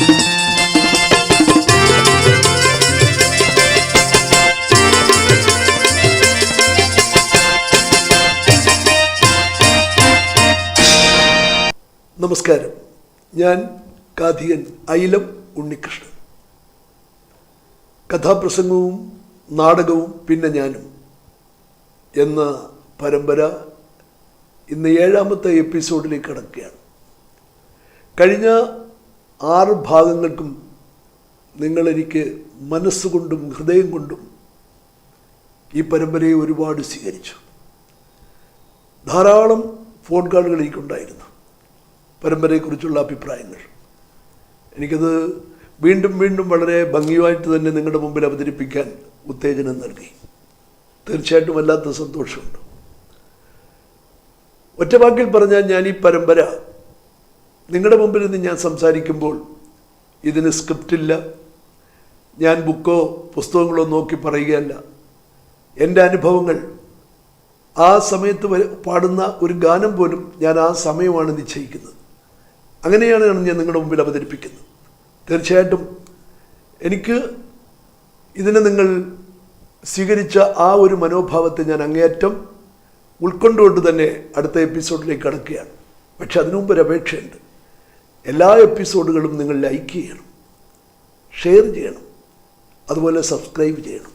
നമസ്കാരം. ഞാൻ കാഥികൻ അയിലം ഉണ്ണികൃഷ്ണൻ. കഥാപ്രസംഗവും നാടകവും പിന്നെ ഞാനും എന്ന പരമ്പര ഇന്ന് ഏഴാമത്തെ എപ്പിസോഡിലേക്ക് കടക്കുകയാണ്. കഴിഞ്ഞ ആറ് ഭാഗങ്ങൾക്കും നിങ്ങളെനിക്ക് മനസ്സുകൊണ്ടും ഹൃദയം കൊണ്ടും ഈ പരമ്പരയെ ഒരുപാട് സ്വീകരിച്ചു. ധാരാളം ഫോൺ കാളുകൾ എനിക്കുണ്ടായിരുന്നു. പരമ്പരയെക്കുറിച്ചുള്ള അഭിപ്രായങ്ങൾ. എനിക്കത് വീണ്ടും വീണ്ടും വളരെ ഭംഗിയായിട്ട് തന്നെ നിങ്ങളുടെ മുമ്പിൽ അവതരിപ്പിക്കാൻ ഉത്തേജനം നൽകി. തീർച്ചയായിട്ടും വല്ലാത്ത സന്തോഷമുണ്ട്. ഒറ്റവാക്കിൽ പറഞ്ഞാൽ ഞാൻ ഈ പരമ്പര നിങ്ങളുടെ മുമ്പിൽ നിന്ന് ഞാൻ സംസാരിക്കുമ്പോൾ ഇതിന് സ്ക്രിപ്റ്റില്ല ഞാൻ ബുക്കോ പുസ്തകങ്ങളോ നോക്കി പറയുകയല്ല. എന്റെ അനുഭവങ്ങൾ ആ സമയത്ത് പാടുന്ന ഒരു ഗാനം പോലും ഞാൻ ആ സമയമാണ് നിശ്ചയിക്കുന്നത്. അങ്ങനെയാണ് ഞാൻ നിങ്ങളുടെ മുമ്പിൽ അവതരിപ്പിക്കുന്നത്. തീർച്ചയായിട്ടും എനിക്ക് ഇതിനെ നിങ്ങൾ സ്വീകരിച്ച ആ ഒരു മനോഭാവത്തെ ഞാൻ അങ്ങേയറ്റം ഉൾക്കൊണ്ടുകൊണ്ട് തന്നെ അടുത്ത എപ്പിസോഡിലേക്ക് കടക്കുകയാണ്. പക്ഷെ അതിനു മുമ്പ് ഒരു അപേക്ഷയുണ്ട്. എല്ലാ എപ്പിസോഡുകളും നിങ്ങൾ ലൈക്ക് ചെയ്യണം ഷെയർ ചെയ്യണം അതുപോലെ സബ്സ്ക്രൈബ് ചെയ്യണം.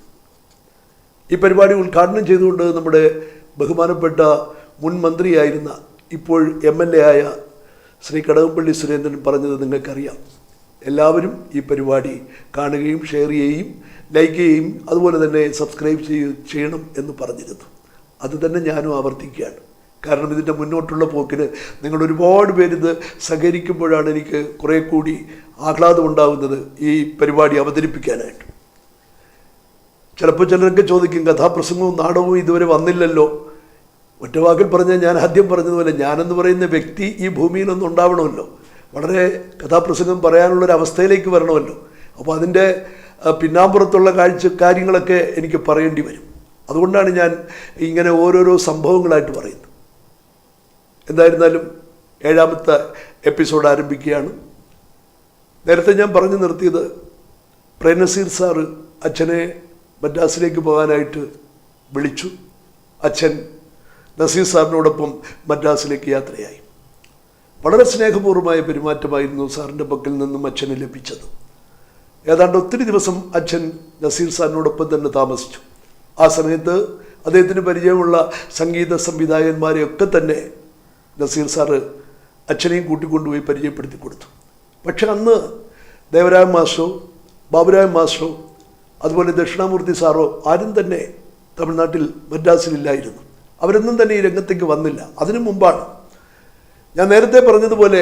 ഈ പരിപാടി ഉദ്ഘാടനം ചെയ്തുകൊണ്ട് നമ്മുടെ ബഹുമാനപ്പെട്ട മുൻ മന്ത്രിയായിരുന്ന ഇപ്പോൾ എം എൽ എ ആയ ശ്രീ കടകംപള്ളി സുരേന്ദ്രൻ പറഞ്ഞത് നിങ്ങൾക്കറിയാം. എല്ലാവരും ഈ പരിപാടി കാണുകയും ഷെയർ ചെയ്യുകയും ലൈക്ക് ചെയ്യുകയും അതുപോലെ തന്നെ സബ്സ്ക്രൈബ് ചെയ്യ ചെയ്യണം എന്ന് പറഞ്ഞിരുന്നു. അത് തന്നെ ഞാനും ആവർത്തിക്കുകയാണ്. കാരണം ഇതിന്റെ മുന്നോട്ടുള്ള പോക്കിന് നിങ്ങൾ ഒരുപാട് പേരിത് സഹകരിക്കുമ്പോഴാണ് എനിക്ക് കുറേ കൂടി ആഹ്ലാദം ഉണ്ടാകുന്നത് ഈ പരിപാടി അവതരിപ്പിക്കാനായിട്ട്. ചിലപ്പോൾ ചിലരൊക്കെ ചോദിക്കും കഥാപ്രസംഗവും നാടകവും ഇതുവരെ വന്നില്ലല്ലോ. ഒറ്റ വാക്കിൽ പറഞ്ഞാൽ ഞാൻ ആദ്യം പറഞ്ഞതുപോലെ ഞാനെന്ന് പറയുന്ന വ്യക്തി ഈ ഭൂമിയിലൊന്നും ഉണ്ടാവണമല്ലോ. വളരെ കഥാപ്രസംഗം പറയാനുള്ളൊരു അവസ്ഥയിലേക്ക് വരണമല്ലോ. അപ്പോൾ അതിന്റെ പിന്നാമ്പുറത്തുള്ള കാഴ്ച കാര്യങ്ങളൊക്കെ എനിക്ക് പറയേണ്ടി വരും. അതുകൊണ്ടാണ് ഞാൻ ഇങ്ങനെ ഓരോരോ സംഭവങ്ങളായിട്ട് പറയുന്നത്. എന്തായിരുന്നാലും ഏഴാമത്തെ എപ്പിസോഡ് ആരംഭിക്കുകയാണ്. നേരത്തെ ഞാൻ പറഞ്ഞു നിർത്തിയത് പ്രേംനസീർ സാറ് അച്ഛനെ മദ്രാസിലേക്ക് പോകാനായിട്ട് വിളിച്ചു. അച്ഛൻ നസീർ സാറിനോടൊപ്പം മദ്രാസിലേക്ക് യാത്രയായി. വളരെ സ്നേഹപൂർവമായ പെരുമാറ്റമായിരുന്നു സാറിന്റെ പക്കൽ നിന്നും അച്ഛന് ലഭിച്ചത്. ഏതാണ്ട് ഒത്തിരി ദിവസം അച്ഛൻ നസീർ സാറിനോടൊപ്പം തന്നെ താമസിച്ചു. ആ സമയത്ത് അദ്ദേഹത്തിന് പരിചയമുള്ള സംഗീത സംവിധായകന്മാരെയൊക്കെ തന്നെ നസീർ സാറ് അച്ഛനെയും കൂട്ടിക്കൊണ്ടുപോയി പരിചയപ്പെടുത്തി കൊടുത്തു. പക്ഷെ അന്ന് ദേവരായ മാസ്റ്ററോ ബാബുരായ മാസ്റ്ററോ അതുപോലെ ദക്ഷിണാമൂർത്തി സാറോ ആരും തന്നെ തമിഴ്നാട്ടിൽ മദ്രാസിലില്ലായിരുന്നു. അവരൊന്നും തന്നെ ഈ രംഗത്തേക്ക് വന്നില്ല. അതിനു മുമ്പാണ് ഞാൻ നേരത്തെ പറഞ്ഞതുപോലെ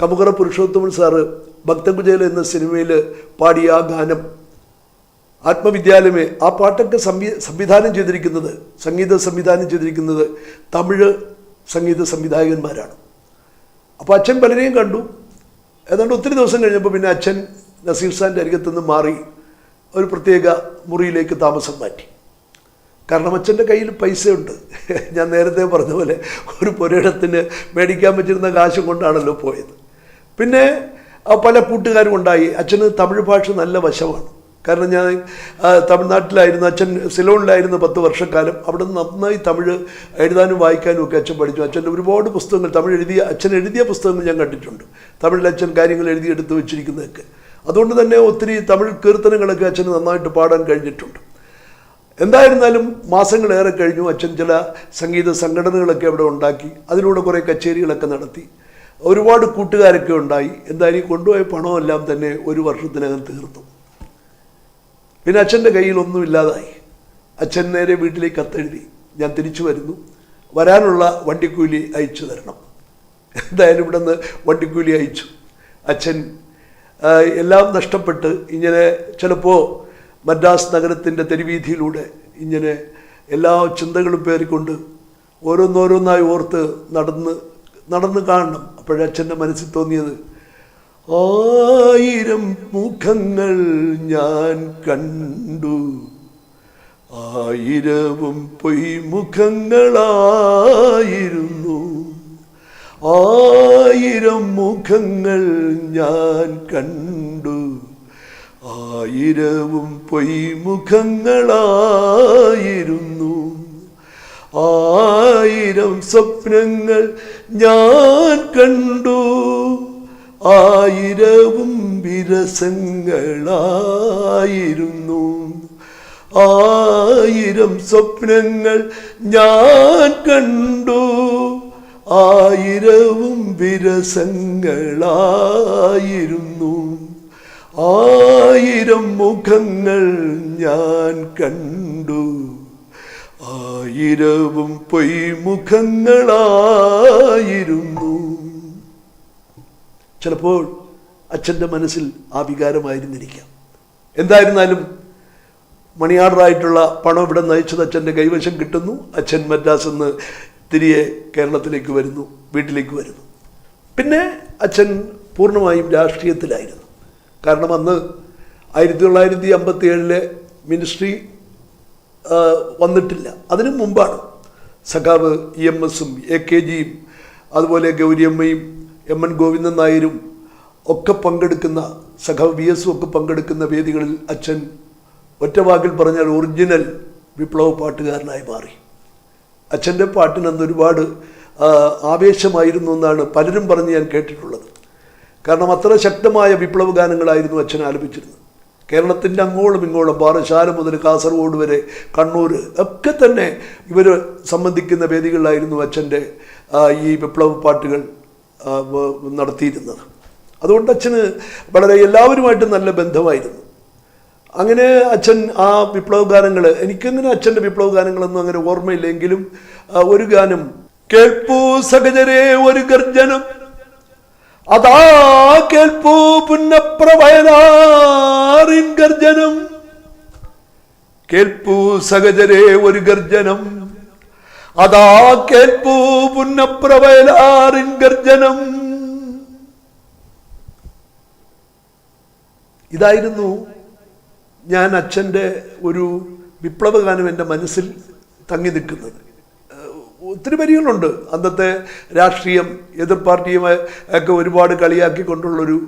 കമുകറ പുരുഷോത്തമൻ സാറ് ഭക്തകുചേല എന്ന സിനിമയിൽ പാടിയ ആ ഗാനം ആത്മവിദ്യാലയമേ ആ പാട്ടൊക്കെ സംവി സംവിധാനം ചെയ്തിരിക്കുന്നത് സംഗീത സംവിധാനം ചെയ്തിരിക്കുന്നത് തമിഴ് സംഗീത സംവിധായകന്മാരാണ്. അപ്പോൾ അച്ഛൻ പലരെയും കണ്ടു. ഏതാണ്ട് ഒത്തിരി ദിവസം കഴിഞ്ഞപ്പോൾ പിന്നെ അച്ഛൻ നസീർ സാറിന്റെ അരികത്തുനിന്ന് മാറി ഒരു പ്രത്യേക മുറിയിലേക്ക് താമസം മാറ്റി. കാരണം അച്ഛന്റെ കയ്യിൽ പൈസയുണ്ട്. ഞാൻ നേരത്തെ പറഞ്ഞ പോലെ ഒരു പുരയിടത്തിന് മേടിക്കാൻ പറ്റിരുന്ന കാശും കൊണ്ടാണല്ലോ പോയത്. പിന്നെ പല കൂട്ടുകാരും ഉണ്ടായി. അച്ഛന് തമിഴ് ഭാഷ നല്ല വശമാണ്. കാരണം ഞാൻ തമിഴ്നാട്ടിലായിരുന്നു അച്ഛൻ സിലോണിലായിരുന്നു പത്ത് വർഷക്കാലം അവിടെ നിന്ന് നന്നായി തമിഴ് എഴുതാനും വായിക്കാനും ഒക്കെ അച്ഛൻ പഠിച്ചു. അച്ഛന്റെ ഒരുപാട് പുസ്തകങ്ങൾ തമിഴ് എഴുതിയ അച്ഛൻ എഴുതിയ പുസ്തകങ്ങൾ ഞാൻ കണ്ടിട്ടുണ്ട്. തമിഴിൽ അച്ഛൻ കാര്യങ്ങൾ എഴുതിയെടുത്ത് വെച്ചിരിക്കുന്നതൊക്കെ. അതുകൊണ്ട് തന്നെ ഒത്തിരി തമിഴ് കീർത്തനങ്ങളൊക്കെ അച്ഛന് നന്നായിട്ട് പാടാൻ കഴിഞ്ഞിട്ടുണ്ട്. എന്തായിരുന്നാലും മാസങ്ങളേറെ കഴിഞ്ഞു അച്ഛൻ ചില സംഗീത സംഘടനകളൊക്കെ അവിടെ ഉണ്ടാക്കി അതിലൂടെ കുറേ കച്ചേരികളൊക്കെ നടത്തി. ഒരുപാട് കൂട്ടുകാരൊക്കെ ഉണ്ടായി. എന്തായാലും കൊണ്ടുപോയ പണമെല്ലാം തന്നെ ഒരു വർഷത്തിനകം തീർന്നു പിന്നെ അച്ഛന്റെ കയ്യിൽ ഒന്നും ഇല്ലാതായി. അച്ഛൻ നേരെ വീട്ടിലേക്ക് കത്തെഴുതി ഞാൻ തിരിച്ചു വരുന്നു. വരാനുള്ള വണ്ടിക്കൂലി അയച്ചു തരണം. എന്തായാലും ഇവിടെ നിന്ന് വണ്ടിക്കൂലി അയച്ചു. അച്ഛൻ എല്ലാം നഷ്ടപ്പെട്ട് ഇങ്ങനെ ചിലപ്പോൾ മദ്രാസ് നഗരത്തിന്റെ തെരുവീതിയിലൂടെ ഇങ്ങനെ എല്ലാ ചിന്തകളും പേറിക്കൊണ്ട് ഓരോന്നോരോന്നായി ഓർത്ത് നടന്ന് നടന്ന് കാണണം. അപ്പോഴച്ഛന്റെ മനസ്സിൽ തോന്നിയത് ആയിരം മുഖങ്ങൾ ഞാൻ കണ്ടു. ആയിരവും പൊയ്മുഖങ്ങളായിരുന്നു. ആയിരം മുഖങ്ങൾ ഞാൻ കണ്ടു. ആയിരവും പൊയ്മുഖങ്ങളായിരുന്നു. ആയിരം സ്വപ്നങ്ങൾ ഞാൻ കണ്ടു. ആയിരവും വിരസങ്ങളായിരുന്നു. ആയിരം സ്വപ്നങ്ങൾ ഞാൻ കണ്ടു. ആയിരവും വിരസങ്ങളായിരുന്നു. ആയിരം മുഖങ്ങൾ ഞാൻ കണ്ടു. ആയിരവും പൊയ്മുഖങ്ങളായിരുന്നു. ചിലപ്പോൾ അച്ഛന്റെ മനസ്സിൽ ആ വികാരമായിരുന്നിരിക്കാം. എന്തായിരുന്നാലും മണിയാർഡറായിട്ടുള്ള പണം ഇവിടെ നയിച്ചത് അച്ഛന്റെ കൈവശം കിട്ടുന്നു. അച്ഛൻ മദ്രാസ് നിന്ന് തിരികെ കേരളത്തിലേക്ക് വരുന്നു വീട്ടിലേക്ക് വരുന്നു. പിന്നെ അച്ഛൻ പൂർണമായും രാഷ്ട്രീയത്തിലായിരുന്നു. കാരണം അന്ന് ആയിരത്തി തൊള്ളായിരത്തി അമ്പത്തി ഏഴിലെ മിനിസ്ട്രി വന്നിട്ടില്ല. അതിനു മുമ്പാണ് സഖാവ് ഇ എം എസും എ കെ ജിയും അതുപോലെ ഗൗരിയമ്മയും എം എൻ ഗോവിന്ദൻ നായരും ഒക്കെ പങ്കെടുക്കുന്ന സഖാവ് വി എസും ഒക്കെ പങ്കെടുക്കുന്ന വേദികളിൽ അച്ഛൻ ഒറ്റവാക്കിൽ പറഞ്ഞാൽ ഒറിജിനൽ വിപ്ലവ പാട്ടുകാരനായി മാറി. അച്ഛന്റെ പാട്ടിന് അന്ന് ഒരുപാട് ആവേശമായിരുന്നു എന്നാണ് പലരും പറഞ്ഞ് ഞാൻ കേട്ടിട്ടുള്ളത്. കാരണം അത്ര ശക്തമായ വിപ്ലവ ഗാനങ്ങളായിരുന്നു അച്ഛൻ ആലപിച്ചിരുന്നത്. കേരളത്തിന്റെ അങ്ങോളം ഇങ്ങോളം പാറശാല മുതൽ കാസർഗോഡ് വരെ കണ്ണൂർ ഒക്കെ തന്നെ ഇവർ സംബന്ധിക്കുന്ന വേദികളിലായിരുന്നു അച്ഛന്റെ ഈ വിപ്ലവ പാട്ടുകൾ. നടത്തിയിരുന്നത്. അതുകൊണ്ട് അച്ഛന് വളരെ എല്ലാവരുമായിട്ട് നല്ല ബന്ധമായിരുന്നു. അങ്ങനെ അച്ഛൻ ആ വിപ്ലവ ഗാനങ്ങൾ എനിക്കങ്ങനെ അച്ഛന്റെ വിപ്ലവ ഗാനങ്ങളൊന്നും അങ്ങനെ ഓർമ്മയില്ലെങ്കിലും ഒരു ഗാനം കേൾപ്പൂ സഹജരെ ഒരു ഗർജനം അതാ കേൾപ്പൂ പുന്നപ്രവയനാറിൻ ഗർജനം കേൾപ്പൂ സഹജരെ ഒരു ഗർജനം അതാ കേൾപ്പൂ പുന്നപ്രവയലാറിൻ ഗർജനം. ഇതായിരുന്നു ഞാൻ അച്ഛന്റെ ഒരു വിപ്ലവഗാനം എന്റെ മനസ്സിൽ തങ്ങി നിൽക്കുന്നത്. ഒത്തിരി വരികളുണ്ട്. അന്നത്തെ രാഷ്ട്രീയം എതിർ പാർട്ടിയുമായി ഒക്കെ ഒരുപാട് കളിയാക്കിക്കൊണ്ടുള്ളൊരു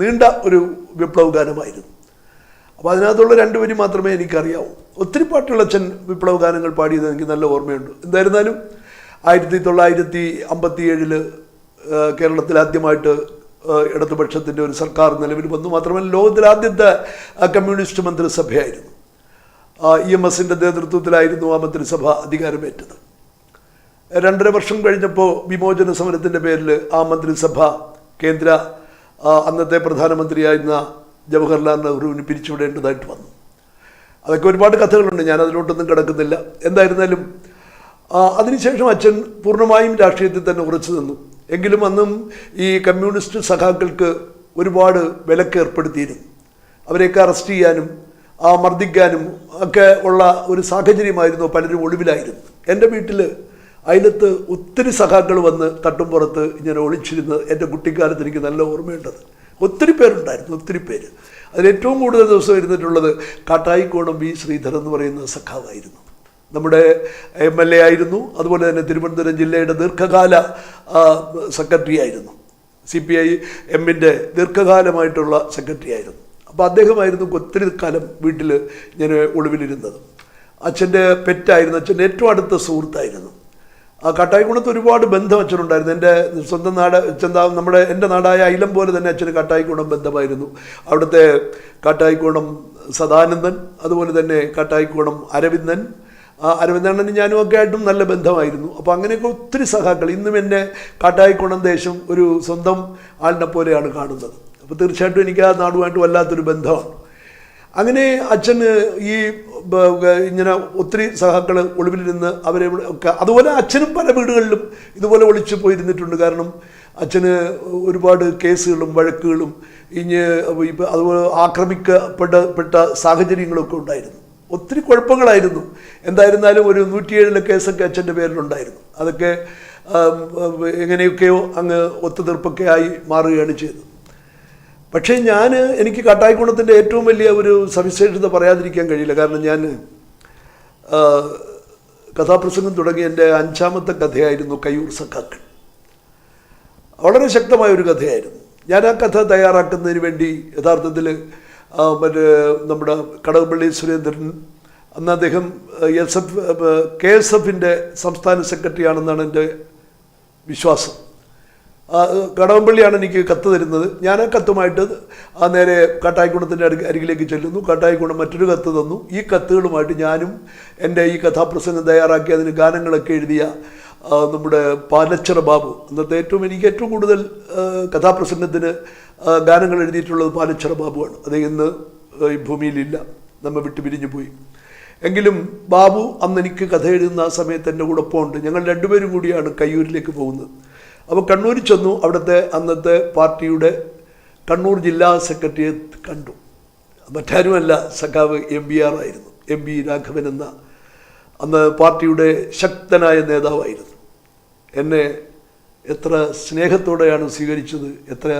നീണ്ട ഒരു വിപ്ലവ ഗാനമായിരുന്നു അപ്പോൾ അതിനകത്തുള്ള രണ്ട് വരി മാത്രമേ എനിക്കറിയാവൂ. ഒത്തിരി പാട്ടുകൾ അച്ഛൻ വിപ്ലവ ഗാനങ്ങൾ പാടിയത് എനിക്ക് നല്ല ഓർമ്മയുണ്ട്. എന്തായിരുന്നാലും ആയിരത്തി തൊള്ളായിരത്തി അമ്പത്തി ഏഴിൽ കേരളത്തിൽ ആദ്യമായിട്ട് ഇടതുപക്ഷത്തിന്റെ ഒരു സർക്കാർ നിലവിൽ വന്നു. മാത്രമല്ല ലോകത്തിലെ ആദ്യത്തെ കമ്മ്യൂണിസ്റ്റ് മന്ത്രിസഭയായിരുന്നു. ഇ എം എസിന്റെ നേതൃത്വത്തിലായിരുന്നു ആ മന്ത്രിസഭ അധികാരമേറ്റത്. രണ്ടര വർഷം കഴിഞ്ഞപ്പോൾ വിമോചന സമരത്തിന്റെ പേരിൽ ആ മന്ത്രിസഭ കേന്ദ്ര അന്നത്തെ പ്രധാനമന്ത്രിയായിരുന്ന ജവഹർലാൽ നെഹ്റുവിന് പിരിച്ചുവിടേണ്ടതായിട്ട് വന്നു. അതൊക്കെ ഒരുപാട് കഥകളുണ്ട് ഞാൻ അതിലോട്ടൊന്നും കിടക്കുന്നില്ല. എന്തായിരുന്നാലും അതിനുശേഷം അച്ഛൻ പൂർണമായും രാഷ്ട്രീയത്തിൽ തന്നെ ഉറച്ചു നിന്നു. എങ്കിലും അന്നും ഈ കമ്മ്യൂണിസ്റ്റ് സഖാക്കൾക്ക് ഒരുപാട് വിലക്ക് ഏർപ്പെടുത്തിയിരുന്നു. അവരെയൊക്കെ അറസ്റ്റ് ചെയ്യാനും ആ മർദ്ദിക്കാനും ഒക്കെ ഉള്ള ഒരു സാഹചര്യമായിരുന്നു പലരും ഒളിവിലായിരുന്നു എന്റെ വീട്ടിൽ അതിലത്ത് ഒത്തിരി സഖാക്കൾ വന്ന് തട്ടുംപുറത്ത് ഇങ്ങനെ ഒളിച്ചിരുന്ന് എന്റെ കുട്ടിക്കാലത്ത് എനിക്ക് നല്ല ഓർമ്മയുണ്ടത്. ഒത്തിരി പേരുണ്ടായിരുന്നു ഒത്തിരി പേര്. അതിൽ ഏറ്റവും കൂടുതൽ ദിവസം ഇരുന്നിട്ടുള്ളത് കാട്ടായിക്കോണം വി ശ്രീധരൻ എന്ന് പറയുന്ന സഖാവായിരുന്നു. നമ്മുടെ എം എൽ എ ആയിരുന്നു അതുപോലെ തന്നെ തിരുവനന്തപുരം ജില്ലയുടെ ദീർഘകാല സെക്രട്ടറി ആയിരുന്നു. സി പി ഐ എമ്മിന്റെ ദീർഘകാലമായിട്ടുള്ള സെക്രട്ടറി ആയിരുന്നു. അപ്പോൾ അദ്ദേഹമായിരുന്നു ഒത്തിരി കാലം വീട്ടിൽ ഞാൻ ഒളിവിലിരുന്നത്. അച്ഛന്റെ പെറ്റായിരുന്നു അച്ഛന്റെ ഏറ്റവും അടുത്ത സുഹൃത്തായിരുന്നു. ആ കാട്ടായിക്കുണത്ത് ഒരുപാട് ബന്ധം അച്ഛനുണ്ടായിരുന്നു. എന്റെ സ്വന്തം നാട് ചെന്താ നമ്മുടെ എന്റെ നാടായ അയിലം പോലെ തന്നെ അച്ഛന് കാട്ടായിക്കുണം ബന്ധമായിരുന്നു. അവിടുത്തെ കാട്ടായിക്കുണം സദാനന്ദൻ അതുപോലെ തന്നെ കാട്ടായിക്കുണം അരവിന്ദൻ. അരവിന്ദണ്ണനും ഞാനും ഒക്കെ ആയിട്ടും നല്ല ബന്ധമായിരുന്നു. അപ്പോൾ അങ്ങനെയൊക്കെ ഒത്തിരി സഹാക്കൾ ഇന്നും എന്നെ കാട്ടായിക്കുണം ദേശം ഒരു സ്വന്തം ആളിനെ പോലെയാണ് കാണുന്നത്. അപ്പോൾ തീർച്ചയായിട്ടും എനിക്ക് ആ നാടുമായിട്ട് വല്ലാത്തൊരു ബന്ധമാണ്. അങ്ങനെ അച്ഛന് ഈ ഇങ്ങനെ ഒത്തിരി സഹാക്കൾ ഒളിവിലിരുന്ന് അവരെ ഒക്കെ അതുപോലെ അച്ഛനും പല വീടുകളിലും ഇതുപോലെ ഒളിച്ചു പോയിരുന്നിട്ടുണ്ട്. കാരണം അച്ഛന് ഒരുപാട് കേസുകളും വഴക്കുകളും ഇഞ്ഞ് അതുപോലെ ആക്രമിക്കപ്പെട്ട പെട്ട സാഹചര്യങ്ങളൊക്കെ ഉണ്ടായിരുന്നു. ഒത്തിരി കുഴപ്പങ്ങളായിരുന്നു. എന്തായിരുന്നാലും ഒരു നൂറ്റിയേഴിലെ കേസൊക്കെ അച്ഛന്റെ പേരിലുണ്ടായിരുന്നു. അതൊക്കെ എങ്ങനെയൊക്കെയോ അങ്ങ് ഒത്തുതീർപ്പൊക്കെ ആയി മാറുകയാണ് ചെയ്തത്. പക്ഷേ ഞാൻ എനിക്ക് കാട്ടായിക്കുണത്തിന്റെ ഏറ്റവും വലിയ ഒരു സവിശേഷത പറയാതിരിക്കാൻ കഴിയില്ല. കാരണം ഞാൻ കഥാപ്രസംഗം തുടങ്ങിയ എന്റെ അഞ്ചാമത്തെ കഥയായിരുന്നു കയ്യൂർ സഖാക്കൾ. വളരെ ശക്തമായ ഒരു കഥയായിരുന്നു. ഞാൻ ആ കഥ തയ്യാറാക്കുന്നതിന് വേണ്ടി യഥാർത്ഥത്തിൽ മറ്റേ നമ്മുടെ കടകംപള്ളി സുരേന്ദ്രൻ അന്ന് അദ്ദേഹം എസ് എഫ് കെ എസ് എഫിന്റെ സംസ്ഥാന സെക്രട്ടറി ആണെന്നാണ് എന്റെ വിശ്വാസം. ആ, കടകംപള്ളിയാണ് എനിക്ക് കത്ത് തരുന്നത്. ഞാൻ ആ കത്തുമായിട്ട് ആ നേരെ കാട്ടായിക്കുണത്തിന്റെ അരികിലേക്ക് ചെല്ലുന്നു. കാട്ടായിക്കുണം മറ്റൊരു കത്ത് തന്നു. ഈ കത്തുകളുമായിട്ട് ഞാനും എന്റെ ഈ കഥാപ്രസംഗം തയ്യാറാക്കി അതിന് ഗാനങ്ങളൊക്കെ എഴുതിയ നമ്മുടെ പാലച്ചറ ബാബു. അന്നത്തെ ഏറ്റവും എനിക്ക് ഏറ്റവും കൂടുതൽ കഥാപ്രസംഗത്തിന് ഗാനങ്ങൾ എഴുതിയിട്ടുള്ളത് പാലച്ചറ ബാബുവാണ്. അത് ഇന്ന് ഈ ഭൂമിയിലില്ല. നമ്മെ വിട്ടുപിരിഞ്ഞു പോയി. എങ്കിലും ബാബു അന്ന് എനിക്ക് കഥ എഴുതുന്ന ആ സമയത്ത് എന്റെ കൂടെ ഉണ്ട് ഞങ്ങൾ രണ്ടുപേരും കൂടിയാണ് കയ്യൂരിലേക്ക് പോകുന്നത്. അപ്പോൾ കണ്ണൂരിൽ ചെന്നു അവിടുത്തെ അന്നത്തെ പാർട്ടിയുടെ കണ്ണൂർ ജില്ലാ സെക്രട്ടറിയെ കണ്ടു. മറ്റാരുമല്ല സഖാവ് എം ബി ആർ ആയിരുന്നു എം ബി രാഘവൻ എന്ന അന്ന് പാർട്ടിയുടെ ശക്തനായ നേതാവായിരുന്നു. എന്നെ എത്ര സ്നേഹത്തോടെയാണ് സ്വീകരിച്ചത് എത്ര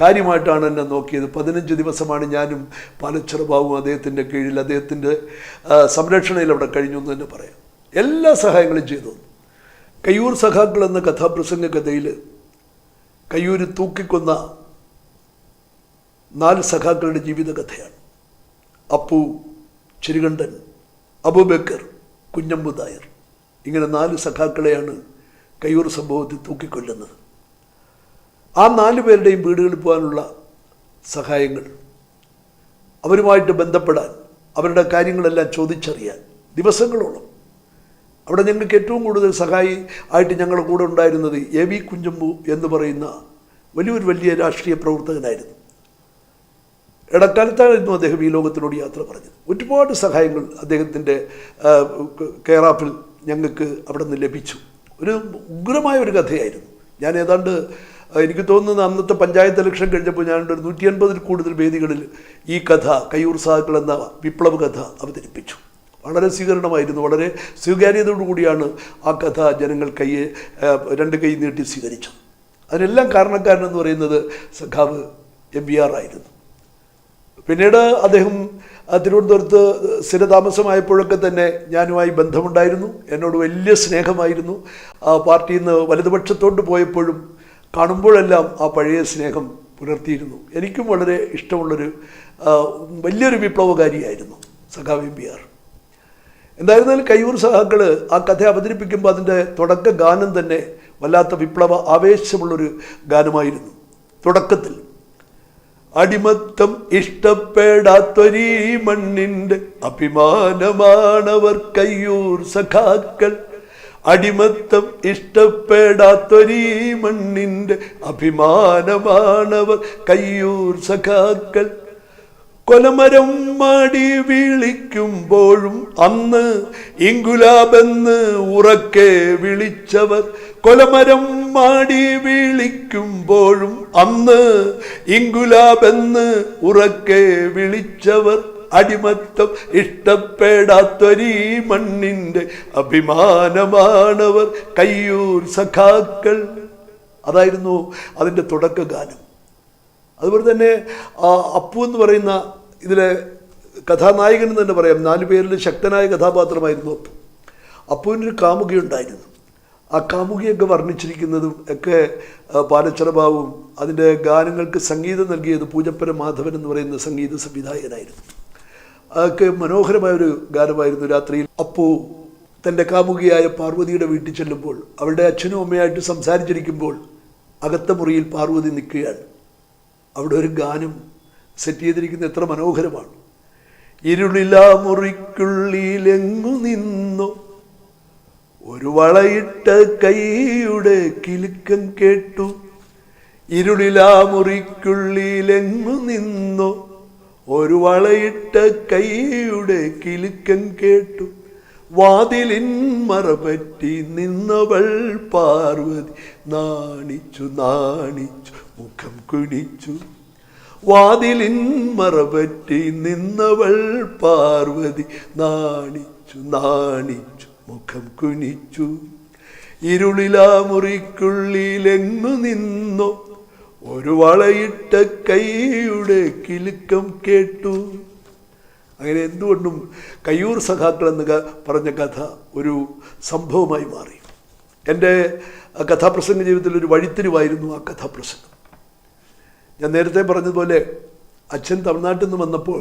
കാര്യമായിട്ടാണ് എന്നെ നോക്കിയത്. പതിനഞ്ച് ദിവസമാണ് ഞാനും പാലച്ചിറ ബാബുവും അദ്ദേഹത്തിന്റെ കീഴിൽ അദ്ദേഹത്തിന്റെ സംരക്ഷണയിൽ അവിടെ കഴിഞ്ഞു എന്ന് തന്നെ പറയാം. എല്ലാ സഹായങ്ങളും ചെയ്തു കയ്യൂർ സഖാക്കൾ എന്ന കഥാപ്രസംഗ കഥയിൽ കയ്യൂർ തൂക്കിക്കൊന്ന നാല് സഖാക്കളുടെ ജീവിത കഥയാണ് അപ്പു ചിരുകണ്ഠൻ അബുബക്കർ കുഞ്ഞമ്പു നായർ. ഇങ്ങനെ നാല് സഖാക്കളെയാണ് കയ്യൂർ സംഭവത്തിൽ തൂക്കിക്കൊല്ലുന്നത്. ആ നാല് പേരുടെയും വീടുകളിൽ പോകാനുള്ള സഹായങ്ങൾ അവരുമായിട്ട് ബന്ധപ്പെടാൻ അവരുടെ കാര്യങ്ങളെല്ലാം ചോദിച്ചറിയാൻ ദിവസങ്ങളോളം അവിടെ ഞങ്ങൾക്ക് ഏറ്റവും കൂടുതൽ സഹായി ആയിട്ട് ഞങ്ങളുടെ കൂടെ ഉണ്ടായിരുന്നത് എ വി കുഞ്ചമ്പു എന്ന് പറയുന്ന വലിയൊരു വലിയ രാഷ്ട്രീയ പ്രവർത്തകനായിരുന്നു. ഇടക്കാലത്തായിരുന്നു അദ്ദേഹം ഈ ലോകത്തിനോട് യാത്ര പറഞ്ഞത്. ഒരുപാട് സഹായങ്ങൾ അദ്ദേഹത്തിന്റെ കെയറാപ്പിൽ ഞങ്ങൾക്ക് അവിടെ നിന്ന് ലഭിച്ചു. ഒരു ഉഗ്രമായ ഒരു കഥയായിരുന്നു. ഞാൻ ഏതാണ്ട് എനിക്ക് തോന്നുന്നത് അന്നത്തെ പഞ്ചായത്ത് ഇലക്ഷൻ കഴിഞ്ഞപ്പോൾ ഞാൻ ഒരു നൂറ്റി അൻപതിൽ കൂടുതൽ വേദികളിൽ ഈ കഥ കയ്യൂർ സാഹുക്കൾ എന്ന വിപ്ലവ കഥ അവതരിപ്പിച്ചു. വളരെ സ്വീകരണമായിരുന്നു. വളരെ സ്വീകാര്യതയോടുകൂടിയാണ് ആ കഥ ജനങ്ങൾ കയ്യെ രണ്ട് കൈ നീട്ടി സ്വീകരിച്ചത്. അതിനെല്ലാം കാരണക്കാരനെന്ന് പറയുന്നത് സഖാവ് എം ബി ആർ ആയിരുന്നു. പിന്നീട് അദ്ദേഹം തിരുവനന്തപുരത്ത് സ്ഥിരതാമസമായപ്പോഴൊക്കെ തന്നെ ഞാനുമായി ബന്ധമുണ്ടായിരുന്നു. എന്നോട് വലിയ സ്നേഹമായിരുന്നു. ആ പാർട്ടിയിൽ നിന്ന് വലതുപക്ഷത്തോട്ട് പോയപ്പോഴും കാണുമ്പോഴെല്ലാം ആ പഴയ സ്നേഹം പുലർത്തിയിരുന്നു. എനിക്കും വളരെ ഇഷ്ടമുള്ളൊരു വലിയൊരു വിപ്ലവകാരിയായിരുന്നു സഖാവ് എം ബി ആർ. എന്തായിരുന്നാലും കയ്യൂർ സഹാക്കൾ ആ കഥ അവതരിപ്പിക്കുമ്പോൾ അതിന്റെ തുടക്ക ഗാനം തന്നെ വല്ലാത്ത വിപ്ലവ ആവേശമുള്ളൊരു ഗാനമായിരുന്നു. തുടക്കത്തിൽ അടിമത്തം ഇഷ്ടപ്പെടാത്തൊരീ മണ്ണിന്റെ അഭിമാനമാണവർ കയ്യൂർ സഖാക്കൾ. അടിമത്തം ഇഷ്ടപ്പെടാത്തൊരീ മണ്ണിന്റെ അഭിമാനമാണവർ കയ്യൂർ സഖാക്കൾ. കൊലമരം മാടി വിളിക്കുമ്പോഴും അന്ന് ഇങ്കുലാബെന്ന് ഉറക്കെ വിളിച്ചവർ കൊലമരം മാടി വിളിക്കുമ്പോഴും അന്ന് ഇങ്കുലാബെന്ന് ഉറക്കെ വിളിച്ചവർ അടിമത്തം ഇഷ്ടപ്പെടാത്തൊരീ മണ്ണിന്റെ അഭിമാനമാണവർ. കയ്യൂർ സഖാക്കൾ. അതായിരുന്നു അതിന്റെ തുടക്കഗാനം. അതുപോലെ തന്നെ അപ്പു എന്ന് പറയുന്ന ഇതിലെ കഥാനായകൻ എന്ന് തന്നെ പറയാം. നാല് പേരിൽ ശക്തനായ കഥാപാത്രമായിരുന്നു അപ്പു. അപ്പുവിനൊരു കാമുകയുണ്ടായിരുന്നു ആ കാമുകിയൊക്കെ വർണിച്ചിരിക്കുന്നതും ഒക്കെ പാലച്ചറബാവും അതിന്റെ ഗാനങ്ങൾക്ക് സംഗീതം നൽകിയത് പൂജപ്പര മാധവൻ എന്ന് പറയുന്ന സംഗീത സംവിധായകനായിരുന്നു. അതൊക്കെ മനോഹരമായ ഒരു ഗാനമായിരുന്നു. രാത്രിയിൽ അപ്പു തന്റെ കാമുകിയായ പാർവതിയുടെ വീട്ടിൽ ചെല്ലുമ്പോൾ അവളുടെ അച്ഛനും അമ്മയായിട്ട് സംസാരിച്ചിരിക്കുമ്പോൾ അകത്ത മുറിയിൽ പാർവതി നിൽക്കുകയാണ്. അവിടെ ഒരു ഗാനം സെറ്റ് ചെയ്തിരിക്കുന്നത് എത്ര മനോഹരമാണ്. ഇരുളിലാ മുറിക്കുള്ളിലെങ്ങു നിന്നു ഒരു വളയിട്ട കൈയുടെ കിലുക്കം കേട്ടു. ഇരുളിലാ മുറിക്കുള്ളിലെങ്ങു നിന്നു ഒരു വളയിട്ട കൈയുടെ കിലുക്കം കേട്ടു. വാതിലിൻ മറപറ്റി നിന്നവൾ പാർവതി നാണിച്ചു നാണിച്ചു മുഖം കുനിച്ചു വാതിലിൻ മറപറ്റി നിന്നവൾ പാർവതി നാണിച്ചു നാണിച്ചു മുഖം കുനിച്ചു. ഇരുളിലാ മുറിക്കുള്ളിലെങ്ങു നിന്നു ഒരു വളയിട്ട കൈയുടെ കിലുക്കം കേട്ടു. അങ്ങനെ എന്തുകൊണ്ടും കയ്യൂർ സഖാക്കൾ എന്ന് പറഞ്ഞ കഥ ഒരു സംഭവമായി മാറി. എന്റെ കഥാപ്രസംഗ ജീവിതത്തിൽ ഒരു വഴിത്തിരിവായിരുന്നു ആ കഥാപ്രസംഗം. ഞാൻ നേരത്തെ പറഞ്ഞതുപോലെ അച്ഛൻ തമിഴ്നാട്ടിൽ നിന്ന് വന്നപ്പോൾ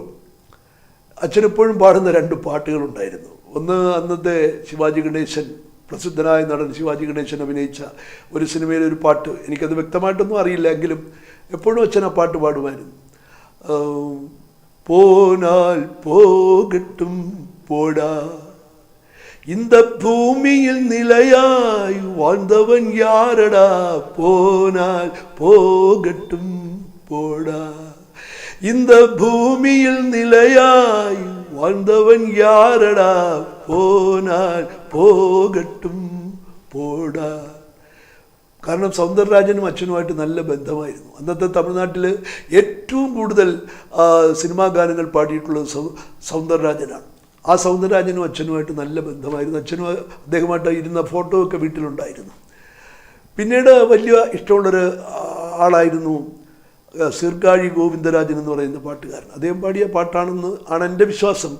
അച്ഛൻ എപ്പോഴും പാടുന്ന രണ്ട് പാട്ടുകളുണ്ടായിരുന്നു ഒന്ന് അന്നത്തെ ശിവാജി ഗണേശൻ പ്രസിദ്ധനായ നടൻ ശിവാജി ഗണേശൻ അഭിനയിച്ച ഒരു സിനിമയിലെ ഒരു പാട്ട് എനിക്കത് വ്യക്തമായിട്ടൊന്നും അറിയില്ല എങ്കിലും എപ്പോഴും അച്ഛൻ ആ പാട്ട് പാടുമായിരുന്നു ആം, പോനാൽ പോകട്ടും പോടാ இந்த பூமியில் நிலையாய் வாழ்ந்தவன் யாரடா போனால் போகட்டும் போடா இந்த பூமியில் நிலையாய் வாழ்ந்தவன் யாரடா போனால் போகட்டும் പോടാ കാരണം സൗന്ദരരാജനും അച്ഛനുമായിട്ട് നല്ല ബന്ധമായിരുന്നു അന്നത്തെ തമിഴ്നാട്ടിൽ ഏറ്റവും കൂടുതൽ ആ, സിനിമാ ഗാനങ്ങൾ പാടിയിട്ടുള്ളത് സൗ സൗന്ദരരാജനാണ് ആ സൗന്ദരരാജനും അച്ഛനുമായിട്ട് നല്ല ബന്ധമായിരുന്നു അച്ഛനും അദ്ദേഹമായിട്ട് ഇരുന്ന ഫോട്ടോ ഒക്കെ വീട്ടിലുണ്ടായിരുന്നു പിന്നീട് വലിയ ഇഷ്ടമുള്ളൊരു ആളായിരുന്നു ആ, സീർക്കാഴി ഗോവിന്ദരാജൻ എന്ന് പറയുന്ന പാട്ടുകാരൻ. അദ്ദേഹം പാടിയ പാട്ടാണെന്ന് ആണ് എന്റെ വിശ്വാസം.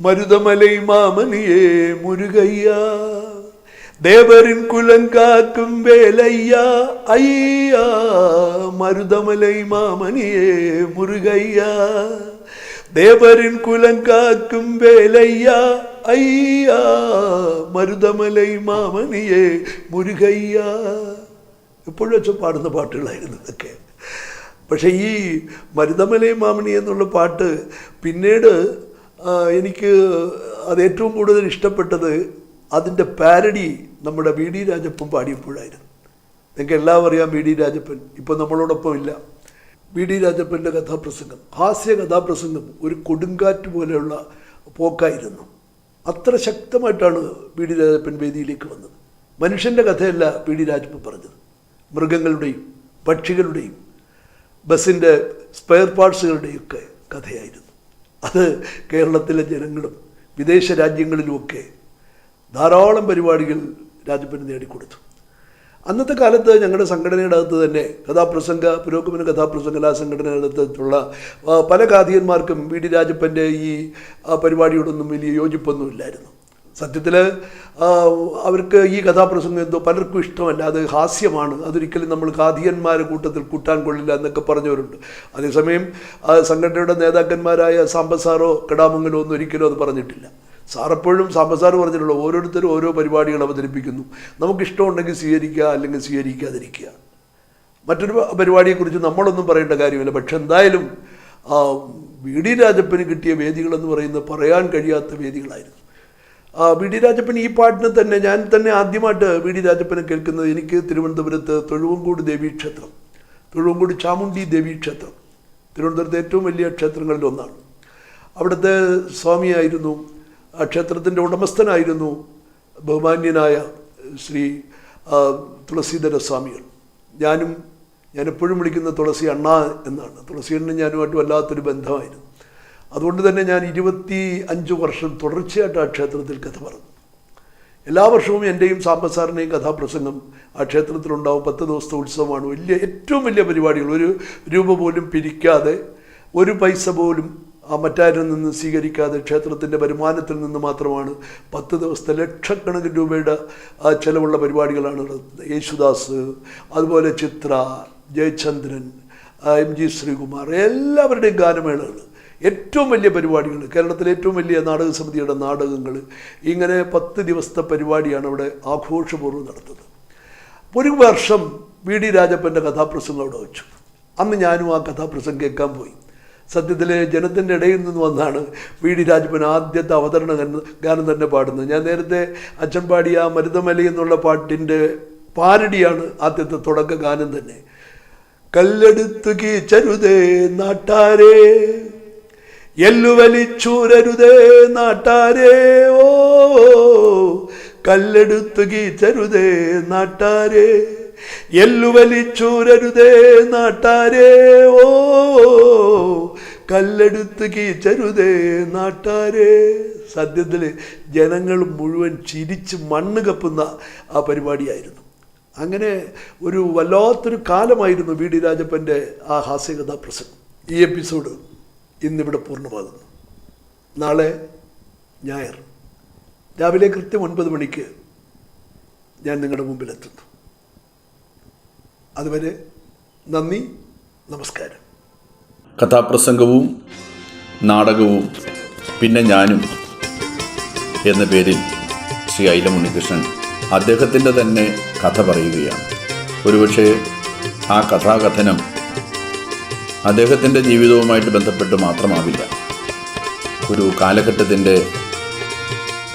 മരുതമലൈ മാമനിയേ മുരുകയ്യ ദേവരിൻ കുലങ്കാക്കും വേലയ്യ അയ്യ മരുതമലൈ മാമനിയേ മുരുകയ്യ ദേവരിൻ കുലങ്കാക്കും വേലയ്യ അയ്യ മരുതമലൈ മാമനിയേ മുരുകയ്യ. എപ്പോഴും വെച്ച് പാടുന്ന പാട്ടുകളായിരുന്നു ഇതൊക്കെ. പക്ഷേ ഈ മരുതമലയും മാമണി എന്നുള്ള പാട്ട് പിന്നീട് എനിക്ക് അത് ഏറ്റവും കൂടുതൽ ഇഷ്ടപ്പെട്ടത് അതിന്റെ പാരഡി നമ്മുടെ വി ഡി രാജപ്പൻ പാടിയപ്പോഴായിരുന്നു. നിങ്ങൾക്ക് എല്ലാവരും അറിയാം വി ഡി രാജപ്പൻ. ഇപ്പോൾ നമ്മളോടൊപ്പം ഇല്ല. വി ഡി രാജപ്പന്റെ കഥാപ്രസംഗം ഹാസ്യ കഥാപ്രസംഗം ഒരു കൊടുങ്കാറ്റ് പോലെയുള്ള പോക്കായിരുന്നു. അത്ര ശക്തമായിട്ടാണ് വി ഡി രാജപ്പൻ വേദിയിലേക്ക് വന്നത്. മനുഷ്യന്റെ കഥയല്ല വി ഡി രാജപ്പൻ പറഞ്ഞത്. മൃഗങ്ങളുടെയും പക്ഷികളുടെയും ബസ്സിന്റെ സ്പെയർ പാർട്സുകളുടെയൊക്കെ കഥയായിരുന്നു. അത് കേരളത്തിലെ ജനങ്ങളും വിദേശ രാജ്യങ്ങളിലുമൊക്കെ ധാരാളം പരിപാടികൾ രാജപ്പന് നേടിക്കൊടുത്തു. അന്നത്തെ കാലത്ത് ഞങ്ങളുടെ സംഘടനയുടെ അകത്ത് തന്നെ കഥാപ്രസംഗ പുരോഗമന കഥാപ്രസംഗ സംഘടനയുടെ അകത്തുള്ള പല കാതികന്മാർക്കും വി. ഡി. രാജപ്പന്റെ ഈ പരിപാടിയോടൊന്നും വലിയ യോജിപ്പൊന്നും ഇല്ലായിരുന്നു സത്യത്തിൽ അവർക്ക് ഈ കഥാപ്രസംഗം എന്തോ പലർക്കും ഇഷ്ടമല്ല അത് ഹാസ്യമാണ്. അതൊരിക്കലും നമ്മൾ കാതികന്മാരെ കൂട്ടത്തിൽ കൂട്ടാൻ കൊള്ളില്ല എന്നൊക്കെ പറഞ്ഞവരുണ്ട്. അതേസമയം സംഘടനയുടെ നേതാക്കന്മാരായ സാമ്പസാറോ കടാമംഗലോ ഒന്നും ഒരിക്കലും അത് പറഞ്ഞിട്ടില്ല. സാറെപ്പോഴും സാമ്പസാർ പറഞ്ഞിട്ടുള്ള ഓരോരുത്തരും ഓരോ പരിപാടികൾ അവതരിപ്പിക്കുന്നു. നമുക്കിഷ്ടമുണ്ടെങ്കിൽ സ്വീകരിക്കുക അല്ലെങ്കിൽ സ്വീകരിക്കാതിരിക്കുക. മറ്റൊരു പരിപാടിയെക്കുറിച്ച് നമ്മളൊന്നും പറയേണ്ട കാര്യമില്ല. പക്ഷെ എന്തായാലും വി. ഡി. രാജപ്പന് കിട്ടിയ വേദികളെന്ന് പറയുന്നത് പറയാൻ കഴിയാത്ത വേദികളായിരുന്നു. വി ഡി രാജപ്പൻ ഈ പാട്ടിന് തന്നെ ഞാൻ തന്നെ ആദ്യമായിട്ട് വി ഡി രാജപ്പനെ കേൾക്കുന്നത് എനിക്ക് തിരുവനന്തപുരത്ത് തൊഴുവങ്കോട് ദേവീക്ഷേത്രം തൊഴുവങ്കോട് ചാമുണ്ടി ദേവീക്ഷേത്രം തിരുവനന്തപുരത്തെ ഏറ്റവും വലിയ ക്ഷേത്രങ്ങളിൽ ഒന്നാണ്. അവിടുത്തെ സ്വാമിയായിരുന്നു ആ ക്ഷേത്രത്തിന്റെ ഉടമസ്ഥനായിരുന്നു ബഹുമാന്യനായ ശ്രീ തുളസീധര സ്വാമികൾ. ഞാനും ഞാൻ എപ്പോഴും വിളിക്കുന്ന തുളസി അണ്ണ എന്നാണ്. തുളസി അണ്ണൻ ഞാനുമായിട്ട് വല്ലാത്തൊരു ബന്ധമായിരുന്നു. അതുകൊണ്ട് തന്നെ ഞാൻ ഇരുപത്തി അഞ്ച് വർഷം തുടർച്ചയായിട്ട് ആ ക്ഷേത്രത്തിൽ കഥ പറഞ്ഞു. എല്ലാ വർഷവും എന്റെയും സാമ്പസാറിന്റെയും കഥാപ്രസംഗം ആ ക്ഷേത്രത്തിലുണ്ടാവും. പത്ത് ദിവസത്തെ ഉത്സവമാണ്. വലിയ ഏറ്റവും വലിയ പരിപാടികൾ. ഒരു രൂപ പോലും പിരിക്കാതെ ഒരു പൈസ പോലും ആ മറ്റാരിൽ നിന്ന് സ്വീകരിക്കാതെ ക്ഷേത്രത്തിന്റെ വരുമാനത്തിൽ നിന്ന് മാത്രമാണ് പത്ത് ദിവസത്തെ ലക്ഷക്കണക്കിന് രൂപയുടെ ചിലവുള്ള പരിപാടികളാണ് നടത്തുന്നത്. യേശുദാസ് അതുപോലെ ചിത്ര ജയചന്ദ്രൻ എം ജി ശ്രീകുമാർ എല്ലാവരുടെയും ഗാനമേളകൾ. ഏറ്റവും വലിയ പരിപാടികൾ കേരളത്തിലെ ഏറ്റവും വലിയ നാടക സമിതിയുടെ നാടകങ്ങൾ ഇങ്ങനെ പത്ത് ദിവസത്തെ പരിപാടിയാണ് അവിടെ ആഘോഷപൂർവം നടത്തുന്നത്. ഒരു വർഷം വി ഡി രാജപ്പന്റെ കഥാപ്രസംഗം അവിടെ വെച്ചു. അന്ന് ഞാനും ആ കഥാപ്രസംഗം കേൾക്കാൻ പോയി. സത്യത്തിലെ ജനത്തിന്റെ ഇടയിൽ നിന്ന് വന്നാണ് വി ഡി രാജപ്പൻ ആദ്യത്തെ അവതരണ ഗാനം- തന്നെ പാടുന്നത്. ഞാൻ നേരത്തെ അച്ഛൻ പാടിയ മരുതമലി എന്നുള്ള പാട്ടിന്റെ പാരടിയാണ് ആദ്യത്തെ തുടക്ക ഗാനം തന്നെ. കല്ലെടുത്തു കീച്ചരുതേ നാട്ടാരേ. എല്ലുവലിച്ചൂരരുതേ നാട്ടാരേ ഓ കല്ലെടുത്തു കീച്ചരുതേ നാട്ടാരേ. എല്ലുവലിച്ചൂരരുതേ നാട്ടാരേ ഓ കല്ലെടുത്ത് കീച്ചരുതേ നാട്ടാരേ. സദ്യത്തിൽ ജനങ്ങൾ മുഴുവൻ ചിരിച്ച് മണ്ണ് കപ്പുന്ന ആ പരിപാടിയായിരുന്നു. അങ്ങനെ ഒരു വല്ലാത്തൊരു കാലമായിരുന്നു വി ഡി രാജപ്പന്റെ ആ ഹാസ്യകഥാ പ്രസംഗം ഈ എപ്പിസോഡ്. ഇന്നിവിടെ പൂർണമാകുന്നു. നാളെ ഞായർ. രാവിലെ കൃത്യം ഒൻപത് മണിക്ക് ഞാൻ നിങ്ങളുടെ മുമ്പിലെത്തുന്നു. അതുവരെ നന്ദി നമസ്കാരം. കഥാപ്രസംഗവും നാടകവും പിന്നെ ഞാനും എന്ന പേരിൽ ശ്രീ ഐല ഉണ്ണികൃഷ്ണൻ അദ്ദേഹത്തിന്റെ തന്നെ കഥ പറയുകയാണ്. ഒരുപക്ഷെ ആ കഥാകഥനം അദ്ദേഹത്തിന്റെ ജീവിതവുമായിട്ട് ബന്ധപ്പെട്ട് മാത്രമാവില്ല. ഒരു കാലഘട്ടത്തിന്റെ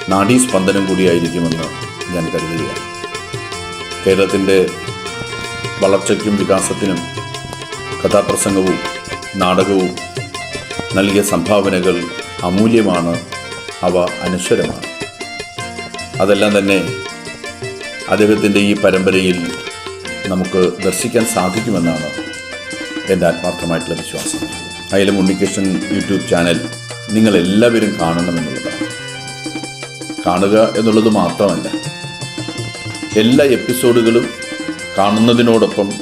നാഡീസ്പന്ദനം കൂടിയായിരിക്കുമെന്ന് ഞാൻ കരുതുകയാണ്. കേരളത്തിന്റെ വളർച്ചയ്ക്കും വികാസത്തിനും കഥാപ്രസംഗവും നാടകവും നൽകിയ സംഭാവനകൾ അമൂല്യമാണ് അവ അനശ്വരമാണ്. അതെല്ലാം തന്നെ അദ്ദേഹത്തിന്റെ ഈ പരമ്പരയിൽ നമുക്ക് ദർശിക്കാൻ സാധിക്കുമെന്നാണ് എന്റെ ആത്മാർത്ഥമായിട്ടുള്ള വിശ്വാസം. അയലം ഉണ്ണികൃഷ്ണൻ യൂട്യൂബ് ചാനൽ നിങ്ങൾ നിങ്ങളെല്ലാവരും കാണണമെന്നുള്ളതാണ് കാണുക എന്നുള്ളത് മാത്രമല്ല എല്ലാ എപ്പിസോഡുകളും കാണുന്നതിനോടൊപ്പം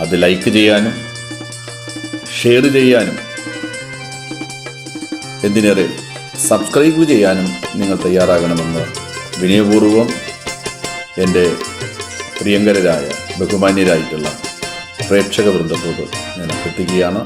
അത് ലൈക്ക് ചെയ്യാനും ഷെയർ ചെയ്യാനും എന്തിനേറെ സബ്സ്ക്രൈബ് ചെയ്യാനും നിങ്ങൾ തയ്യാറാകണമെന്ന് വിനയപൂർവം എന്റെ പ്രിയങ്കരരായ ബഹുമാന്യരായിട്ടുള്ള പ്രേക്ഷക ഞാൻ അഭ്യർത്ഥിക്കുകയാണ്.